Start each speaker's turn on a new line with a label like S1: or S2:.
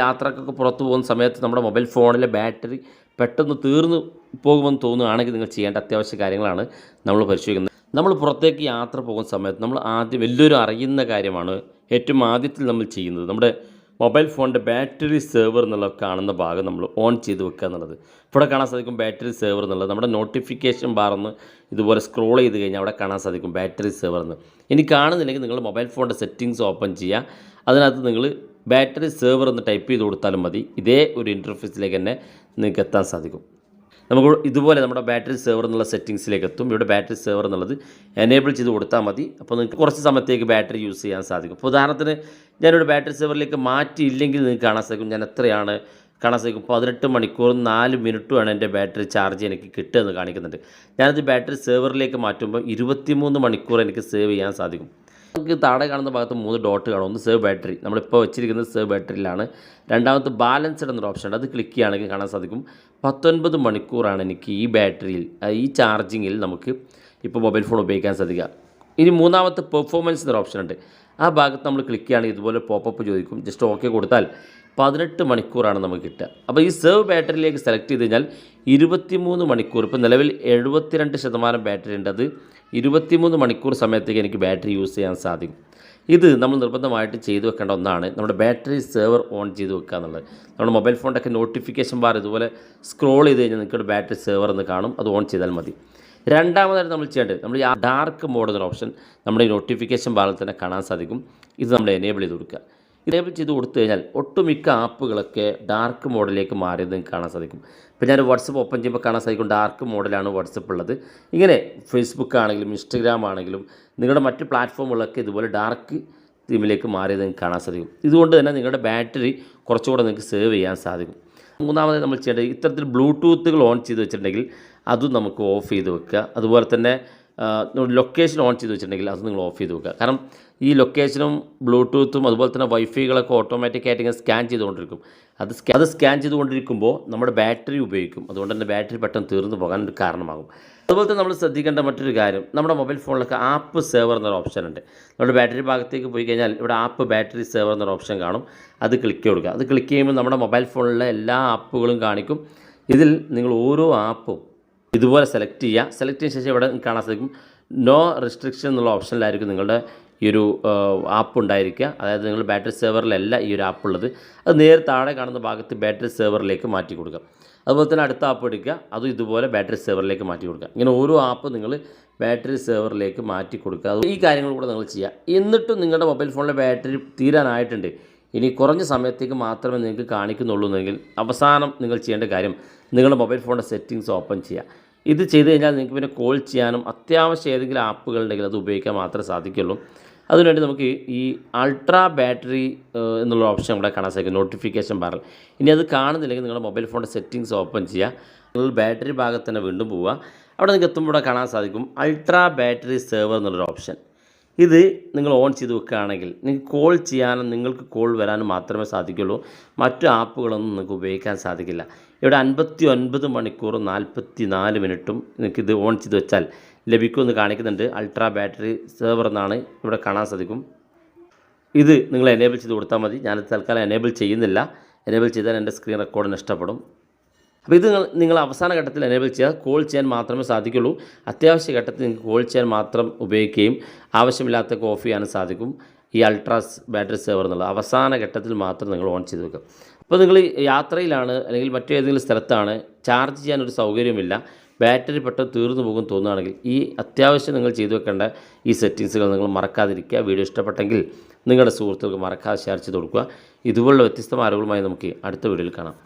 S1: യാത്രക്കൊക്കെ പുറത്തു പോകുന്ന സമയത്ത് നമ്മുടെ മൊബൈൽ ഫോണിലെ ബാറ്ററി പെട്ടെന്ന് തീർന്നു പോകുമെന്ന് തോന്നുകയാണെങ്കിൽ നിങ്ങൾ ചെയ്യേണ്ട അത്യാവശ്യ കാര്യങ്ങളാണ് നമ്മൾ പരിശോധിക്കുന്നത്. നമ്മൾ പുറത്തേക്ക് യാത്ര പോകുന്ന സമയത്ത് നമ്മൾ ആദ്യം വലിയൊരു അറിയുന്ന കാര്യമാണ് ഏറ്റവും ആദ്യത്തിൽ നമ്മൾ ചെയ്യുന്നത്. നമ്മുടെ മൊബൈൽ ഫോണിന്റെ ബാറ്ററി സേവർ എന്നുള്ള കാണുന്ന ഭാഗം നമ്മൾ ഓൺ ചെയ്ത് വെക്കുക എന്നുള്ളത്. ഇവിടെ കാണാൻ സാധിക്കും ബാറ്ററി സേവർ എന്നുള്ളത്. നമ്മുടെ നോട്ടിഫിക്കേഷൻ ബാർന്ന് ഇതുപോലെ സ്ക്രോൾ ചെയ്ത് കഴിഞ്ഞാൽ അവിടെ കാണാൻ സാധിക്കും ബാറ്ററി സേവർ എന്ന്. ഇനി കാണുന്നില്ലെങ്കിൽ നിങ്ങൾ മൊബൈൽ ഫോണിന്റെ സെറ്റിങ്സ് ഓപ്പൺ ചെയ്യുക. അതിനകത്ത് നിങ്ങൾ ബാറ്ററി സേവർ എന്ന് ടൈപ്പ് ചെയ്ത് കൊടുത്താലും മതി. ഇതേ ഒരു ഇന്റർഫേസിലേക്ക് തന്നെ നിങ്ങൾക്ക് എത്താൻ സാധിക്കും. നമുക്ക് ഇതുപോലെ നമ്മുടെ ബാറ്ററി സേവർ എന്നുള്ള സെറ്റിങ്സിലേക്ക് എത്തും. ഇവിടെ ബാറ്ററി സേവർ എന്നുള്ളത് എനേബിൾ ചെയ്ത് കൊടുത്താൽ മതി. അപ്പോൾ നിങ്ങൾക്ക് കുറച്ച് സമയത്തേക്ക് ബാറ്ററി യൂസ് ചെയ്യാൻ സാധിക്കും. അപ്പോൾ ഉദാഹരണത്തിന് ഞാനിവിടെ ബാറ്ററി സേവറിലേക്ക് മാറ്റിയില്ലെങ്കിൽ നിങ്ങൾക്ക് കാണാൻ സാധിക്കും. ഞാൻ എത്രയാണ് കാണാൻ സാധിക്കും? പതിനെട്ട് മണിക്കൂറും നാല് മിനിറ്റുമാണ് എന്റെ ബാറ്ററി ചാർജ് എനിക്ക് കിട്ടുക കാണിക്കുന്നുണ്ട്. ഞാനത് ബാറ്ററി സേവറിലേക്ക് മാറ്റുമ്പോൾ ഇരുപത്തിമൂന്ന് മണിക്കൂർ എനിക്ക് സേവ് ചെയ്യാൻ സാധിക്കും. നമുക്ക് താഴെ കാണുന്ന ഭാഗത്ത് മൂന്ന് ഡോട്ട് കാണും. ഒന്ന് സേവ് ബാറ്ററി നമ്മളിപ്പോൾ വെച്ചിരിക്കുന്നത് സേവ് ബാറ്ററിയിലാണ് രണ്ടാമത് ബാലൻസ്ഡ് എന്നൊരു ഓപ്ഷൻ ഉണ്ട്. അത് ക്ലിക്ക് ചെയ്യുകയാണെങ്കിൽ കാണാൻ സാധിക്കും. പത്തൊൻപത് മണിക്കൂറാണ് എനിക്ക് ഈ ബാറ്ററിയിൽ ഈ ചാർജിങ്ങിൽ നമുക്ക് ഇപ്പോൾ മൊബൈൽ ഫോൺ ഉപയോഗിക്കാൻ സാധിക്കുക. ഇനി മൂന്നാമത്തെ പെർഫോമൻസ് എന്നൊരു ഓപ്ഷൻ ഉണ്ട്. ആ ഭാഗത്ത് നമ്മൾ ക്ലിക്ക് ചെയ്യുകയാണെങ്കിൽ ഇതുപോലെ പോപ്പപ്പ് ചോദിക്കും. ജസ്റ്റ് ഓക്കെ കൊടുത്താൽ പതിനെട്ട് മണിക്കൂറാണ് നമുക്ക് കിട്ടുക. അപ്പോൾ ഈ സെർവ് ബാറ്ററിയിലേക്ക് സെലക്ട് ചെയ്ത് കഴിഞ്ഞാൽ ഇരുപത്തിമൂന്ന് മണിക്കൂർ ഇപ്പോൾ നിലവിൽ എഴുപത്തിരണ്ട് ശതമാനം ബാറ്ററി ഉണ്ട്. അത് ഇരുപത്തിമൂന്ന് മണിക്കൂർ സമയത്തേക്ക് എനിക്ക് ബാറ്ററി യൂസ് ചെയ്യാൻ സാധിക്കും. ഇത് നമ്മൾ നിർബന്ധമായിട്ട് ചെയ്തു വെക്കേണ്ട ഒന്നാണ്. നമ്മുടെ ബാറ്ററി സെർവർ ഓൺ ചെയ്ത് വെക്കുക എന്നുള്ളത്. നമ്മുടെ മൊബൈൽ ഫോണിന്റെ ഒക്കെ നോട്ടിഫിക്കേഷൻ ബാർ ഇതുപോലെ സ്ക്രോൾ ചെയ്ത് കഴിഞ്ഞാൽ നിങ്ങൾക്ക് ബാറ്ററി സെർവർ എന്ന് കാണും. അത് ഓൺ ചെയ്താൽ മതി. രണ്ടാമതായിട്ട് നമ്മൾ ചെയ്യേണ്ടത് നമ്മൾ ഈ ഡാർക്ക് മോഡ് എന്നൊരു ഓപ്ഷൻ നമ്മുടെ നോട്ടിഫിക്കേഷൻ ബാറിൽ തന്നെ കാണാൻ സാധിക്കും. ഇത് നമ്മൾ എനേബിൾ ചെയ്ത് കൊടുക്കുക. എനേബിൾ ചെയ്ത് കൊടുത്തു കഴിഞ്ഞാൽ ഒട്ടുമിക്ക ആപ്പുകളൊക്കെ ഡാർക്ക് മോഡലിലേക്ക് മാറിയത് നിങ്ങൾക്ക് കാണാൻ സാധിക്കും. ഇപ്പോൾ ഞാൻ വാട്സപ്പ് ഓപ്പൺ ചെയ്യുമ്പോൾ കാണാൻ സാധിക്കും ഡാർക്ക് മോഡലാണ് വാട്സപ്പ് ഉള്ളത്. ഇങ്ങനെ ഫേസ്ബുക്ക് ആണെങ്കിലും ഇൻസ്റ്റഗ്രാം ആണെങ്കിലും നിങ്ങളുടെ മറ്റ് പ്ലാറ്റ്ഫോമുകളൊക്കെ ഇതുപോലെ ഡാർക്ക് തീമിലേക്ക് മാറിയത് നിങ്ങൾക്ക് കാണാൻ സാധിക്കും. ഇതുകൊണ്ട് തന്നെ നിങ്ങളുടെ ബാറ്ററി കുറച്ചുകൂടെ നിങ്ങൾക്ക് സേവ് ചെയ്യാൻ സാധിക്കും. മൂന്നാമത് നമ്മൾ ചെയ്യേണ്ടത് ഇത്തരത്തിൽ ബ്ലൂടൂത്തുകൾ ഓൺ ചെയ്ത് വെച്ചിട്ടുണ്ടെങ്കിൽ അതും നമുക്ക് ഓഫ് ചെയ്ത് വെക്കുക. അതുപോലെ തന്നെ ലൊക്കേഷൻ ഓൺ ചെയ്ത് വെച്ചിട്ടുണ്ടെങ്കിൽ അത് നിങ്ങൾ ഓഫ് ചെയ്ത് വെക്കുക. കാരണം ഈ ലൊക്കേഷനും ബ്ലൂടൂത്തും അതുപോലെ തന്നെ വൈഫൈകളൊക്കെ ഓട്ടോമാറ്റിക് ആയിട്ട് ഇങ്ങനെ സ്കാൻ ചെയ്തുകൊണ്ടിരിക്കും. അത് സ്കാ അത് സ്കാൻ ചെയ്തുകൊണ്ടിരിക്കുമ്പോൾ നമ്മുടെ ബാറ്ററി ഉപയോഗിക്കും. അതുകൊണ്ട് തന്നെ ബാറ്ററി പെട്ടെന്ന് തീർന്നു പോകാൻ ഒരു കാരണമാകും. അതുപോലെ തന്നെ നമ്മൾ ശ്രദ്ധിക്കേണ്ട മറ്റൊരു കാര്യം നമ്മുടെ മൊബൈൽ ഫോണിലൊക്കെ ആപ്പ് സേവർ എന്നൊരു ഓപ്ഷൻ ഉണ്ട്. നമ്മുടെ ബാറ്ററി ഭാഗത്തേക്ക് പോയി കഴിഞ്ഞാൽ ഇവിടെ ആപ്പ് ബാറ്ററി സേവർ എന്നൊരു ഓപ്ഷൻ കാണും. അത് ക്ലിക്ക് കൊടുക്കുക. അത് ക്ലിക്ക് ചെയ്യുമ്പോൾ നമ്മുടെ മൊബൈൽ ഫോണിലെ എല്ലാ ആപ്പുകളും കാണിക്കും. ഇതിൽ നിങ്ങൾ ഓരോ ആപ്പും ഇതുപോലെ സെലക്ട് ചെയ്യുക. സെലക്ട് ചെയ്ത ശേഷം ഇവിടെ കാണാൻ സാധിക്കും. നോ റെസ്ട്രിക്ഷൻ എന്നുള്ള ഓപ്ഷനിലായിരിക്കും നിങ്ങളുടെ ഈ ഒരു ആപ്പ് ഉണ്ടായിരിക്കുക. അതായത് നിങ്ങൾ ബാറ്ററി സേവറിലല്ല ഈ ഒരു ആപ്പ് ഉള്ളത്. അത് നേരെ താഴെ കാണുന്ന ഭാഗത്ത് ബാറ്ററി സേവറിലേക്ക് മാറ്റി കൊടുക്കുക. അതുപോലെ തന്നെ അടുത്ത ആപ്പ് എടുക്കുക. അതും ഇതുപോലെ ബാറ്ററി സേവറിലേക്ക് മാറ്റി കൊടുക്കുക. ഇങ്ങനെ ഓരോ ആപ്പ് നിങ്ങൾ ബാറ്ററി സേവറിലേക്ക് മാറ്റി കൊടുക്കുക. അത് ഈ കാര്യങ്ങൾ കൂടെ നിങ്ങൾ ചെയ്യുക. എന്നിട്ടും നിങ്ങളുടെ മൊബൈൽ ഫോണിലെ ബാറ്ററി തീരാനായിട്ടുണ്ട്. ഇനി കുറഞ്ഞ സമയത്തേക്ക് മാത്രമേ നിങ്ങൾക്ക് കാണിക്കുന്നുള്ളൂ എന്നെങ്കിൽ അവസാനം നിങ്ങൾ ചെയ്യേണ്ട കാര്യം നിങ്ങളുടെ മൊബൈൽ ഫോണിന്റെ സെറ്റിങ്സ് ഓപ്പൺ ചെയ്യുക. ഇത് ചെയ്ത് കഴിഞ്ഞാൽ നിങ്ങൾക്ക് പിന്നെ കോൾ ചെയ്യാനും അത്യാവശ്യം ഏതെങ്കിലും ആപ്പുകൾ ഉണ്ടെങ്കിൽ അത് ഉപയോഗിക്കാൻ മാത്രമേ സാധിക്കുള്ളൂ. അതിനുവേണ്ടി നമുക്ക് ഈ അൾട്രാ ബാറ്ററി എന്നുള്ള ഓപ്ഷൻ ഇവിടെ കാണാൻ സാധിക്കും. നോട്ടിഫിക്കേഷൻ ബാറിൽ. ഇനി അത് കാണുന്നില്ലെങ്കിൽ നിങ്ങളുടെ മൊബൈൽ ഫോണിന്റെ സെറ്റിങ്സ് ഓപ്പൺ ചെയ്യുക. നിങ്ങൾ ബാറ്ററി ഭാഗത്ത് തന്നെ വീണ്ടും പോവുക. അവിടെ നിങ്ങൾക്ക് എത്തുമ്പോൾ കാണാൻ സാധിക്കും അൾട്രാ ബാറ്ററി സെർവർ എന്നുള്ളൊരു ഓപ്ഷൻ. ഇത് നിങ്ങൾ ഓൺ ചെയ്ത് വെക്കുകയാണെങ്കിൽ നിങ്ങൾക്ക് കോൾ ചെയ്യാനും നിങ്ങൾക്ക് കോൾ വരാനും മാത്രമേ സാധിക്കുള്ളൂ മറ്റു ആപ്പുകളൊന്നും നിങ്ങൾക്ക് ഉപയോഗിക്കാൻ സാധിക്കില്ല. ഇവിടെ അൻപത്തി ഒൻപത് മണിക്കൂറും നാൽപ്പത്തി നാല് മിനിറ്റും നിങ്ങൾക്കിത് ഓൺ ചെയ്ത് വെച്ചാൽ ലഭിക്കുമെന്ന് കാണിക്കുന്നുണ്ട്. അൾട്രാ ബാറ്ററി സെർവർ എന്നാണ് ഇവിടെ കാണാൻ സാധിക്കും. ഇത് നിങ്ങൾ എനേബിൾ ചെയ്ത് കൊടുത്താൽ മതി. ഞാനത് തൽക്കാലം എനേബിൾ ചെയ്യുന്നില്ല. എനേബിൾ ചെയ്താൽ എന്റെ സ്ക്രീൻ റെക്കോർഡ് നഷ്ടപ്പെടും അപ്പോൾ ഇത് നിങ്ങൾ നിങ്ങൾ അവസാന ഘട്ടത്തിൽ എനേബിൾ ചെയ്യുക. കോൾ ചെയ്യാൻ മാത്രമേ സാധിക്കുള്ളൂ. അത്യാവശ്യ ഘട്ടത്തിൽ നിങ്ങൾക്ക് കോൾ ചെയ്യാൻ മാത്രം ഉപയോഗിക്കുകയും ആവശ്യമില്ലാത്ത ഓഫ് ചെയ്യാനും സാധിക്കും. ഈ അൾട്രാസ് ബാറ്ററി സേവർ എന്നുള്ളത് അവസാന ഘട്ടത്തിൽ മാത്രം നിങ്ങൾ ഓൺ ചെയ്ത് വെക്കുക. അപ്പോൾ നിങ്ങൾ യാത്രയിലാണ് അല്ലെങ്കിൽ മറ്റേതെങ്കിലും സ്ഥലത്താണ് ചാർജ് ചെയ്യാൻ ഒരു സൗകര്യമില്ല ബാറ്ററി പെട്ടെന്ന് തീർന്നു പോകും തോന്നുകയാണെങ്കിൽ ഈ അത്യാവശ്യം നിങ്ങൾ ചെയ്തു വെക്കേണ്ട ഈ സെറ്റിങ്സുകൾ നിങ്ങൾ മറക്കാതിരിക്കുക. വീഡിയോ ഇഷ്ടപ്പെട്ടെങ്കിൽ നിങ്ങളുടെ സുഹൃത്തുക്കൾക്ക് മറക്കാതെ ഷെയർ ചെയ്ത് കൊടുക്കുക. ഇതുപോലുള്ള വ്യത്യസ്തമായ അറിവുകളുമായി നമുക്ക് അടുത്ത വീഡിയോയിൽ കാണാം.